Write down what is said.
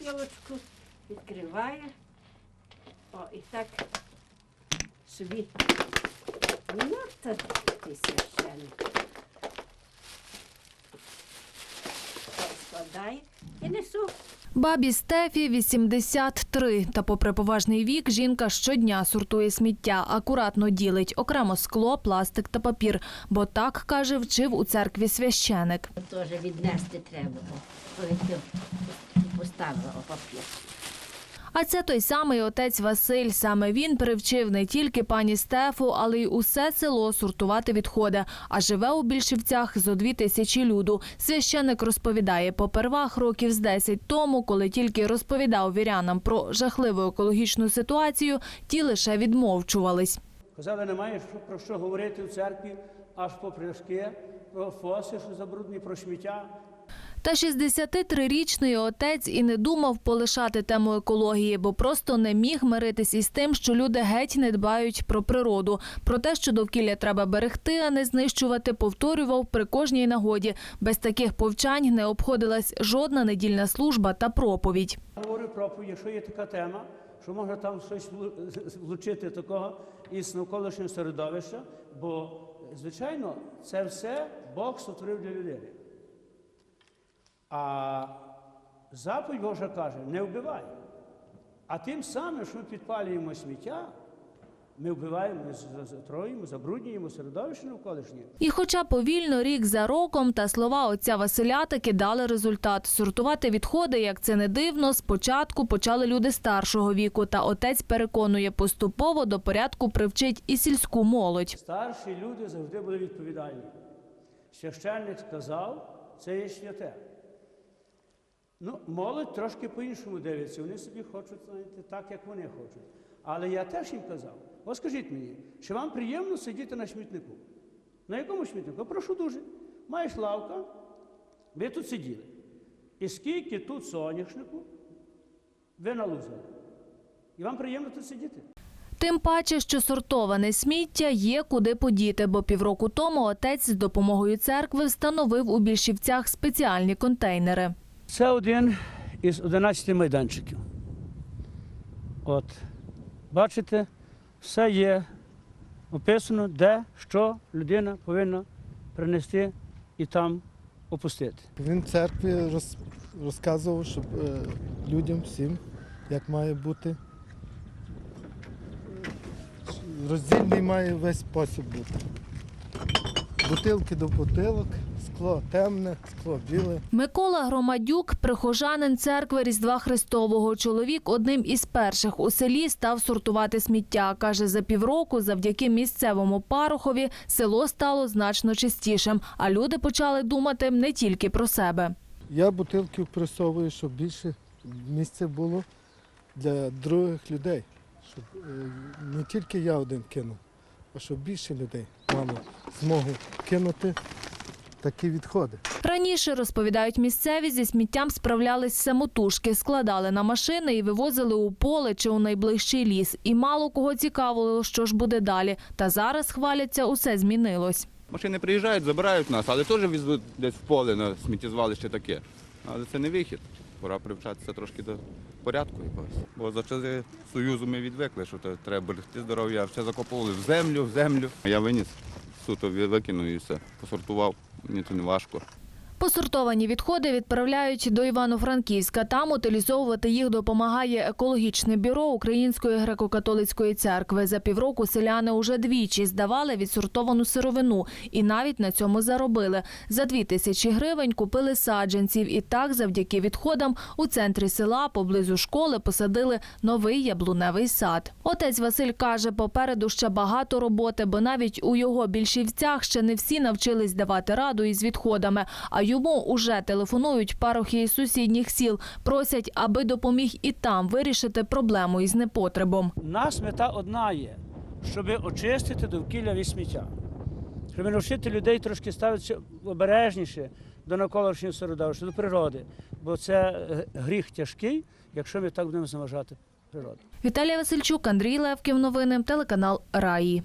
Йолочку відкриває. О, і так собі. Ну, то ти священник. Складає і несу. Бабі Стефі 83. Та попри поважний вік, жінка щодня сортує сміття, акуратно ділить окремо скло, пластик та папір. Бо так, каже, вчив у церкві священик. Теж віднести треба. Поставила о папір. А це той самий отець Василь. Саме він привчив не тільки пані Стефу, але й усе село сортувати відходи. А живе у більшівцях зо дві тисячі люду. Священик розповідає, попервах років з 10 тому, коли тільки розповідав вірянам про жахливу екологічну ситуацію, ті лише відмовчувались. Казали, немає про що говорити в церкві, аж по пляшки, про фоси, що забруднені, про сміття. Та 63-річний отець і не думав полишати тему екології, бо просто не міг миритись із тим, що люди геть не дбають про природу. Про те, що довкілля треба берегти, а не знищувати, повторював при кожній нагоді. Без таких повчань не обходилась жодна недільна служба та проповідь. Говорю проповідь, якщо є така тема, що можна там щось влу- влучити такого із навколишнього середовища, бо, звичайно, це все Бог сотворив для людини. А заповідь Божа каже, не вбивай. А тим самим, що ми підпалюємо сміття, ми вбиваємо, ми з- затроюємо, забруднюємо середовище навколишнє. І хоча повільно рік за роком та слова отця Василя таки дали результат. Сортувати відходи, як це не дивно, спочатку почали люди старшого віку. Та отець переконує, поступово до порядку привчить і сільську молодь. Старші люди завжди були відповідальні. Священник сказав, це є святе. Ну, молодь трошки по-іншому дивиться. Вони собі хочуть, знаєте, так, як вони хочуть. Але я теж їм казав: от скажіть мені, чи вам приємно сидіти на смітнику? На якому смітнику? Прошу дуже. Маєш лавка, ви тут сиділи. І скільки тут соняшнику, ви налузали. І вам приємно тут сидіти? Тим паче, що сортоване сміття є куди подіти, бо півроку тому отець з допомогою церкви встановив у більшівцях спеціальні контейнери. Це один із 11 майданчиків. От, бачите, все є описано, де, що людина повинна принести і там опустити. Він в церкві роз, розказував, щоб е, людям всім, як має бути. Роздільний має весь спосіб бути. Бутилки до бутилок, скло темне, скло біле. Микола Громадюк, прихожанин церкви Різдва Христового. Чоловік одним із перших у селі став сортувати сміття. Каже, за півроку, завдяки місцевому парохові, село стало значно чистішим, а люди почали думати не тільки про себе. Я бутилки пресовую, щоб більше місця було для других людей. Щоб е, не тільки я один кинув, а щоб більше людей мало змогу кинути такі відходи. Раніше розповідають місцеві зі сміттям справлялись самотужки, складали на машини і вивозили у поле чи у найближчий ліс. І мало кого цікавило, що ж буде далі. Та зараз хваляться, усе змінилось. Машини приїжджають, забирають нас, але теж везуть десь в поле на сміттєзвалище таке. Але це не вихід. Пора привчатися трошки до порядку якогось. Бо за часи Союзу ми відвикли, що то треба берегти здоров'я, все закопували в землю, в землю. Я виніс, суто викинув і все. Посортував, мені це не важко. Посортовані відходи відправляють до Івано-Франківська. Там утилізовувати їх допомагає екологічне бюро Української греко-католицької церкви. За півроку селяни уже двічі здавали відсортовану сировину і навіть на цьому заробили. За дві тисячі гривень купили саджанців. І так, завдяки відходам, у центрі села поблизу школи посадили новий яблуневий сад. Отець Василь каже, попереду ще багато роботи, бо навіть у його більшівцях ще не всі навчились давати раду із відходами. А йому уже телефонують парохи із сусідніх сіл, просять, аби допоміг і там вирішити проблему із непотребом. Нас мета одна є, щоб очистити довкілля від сміття. Щоб навчити людей трошки ставитися обережніше до навколишнього середовища, до природи. Бо це е, гріх тяжкий, якщо ми так будемо зневажати природу. Віталія Васильчук, Андрій Левків. Новини телеканал Раї.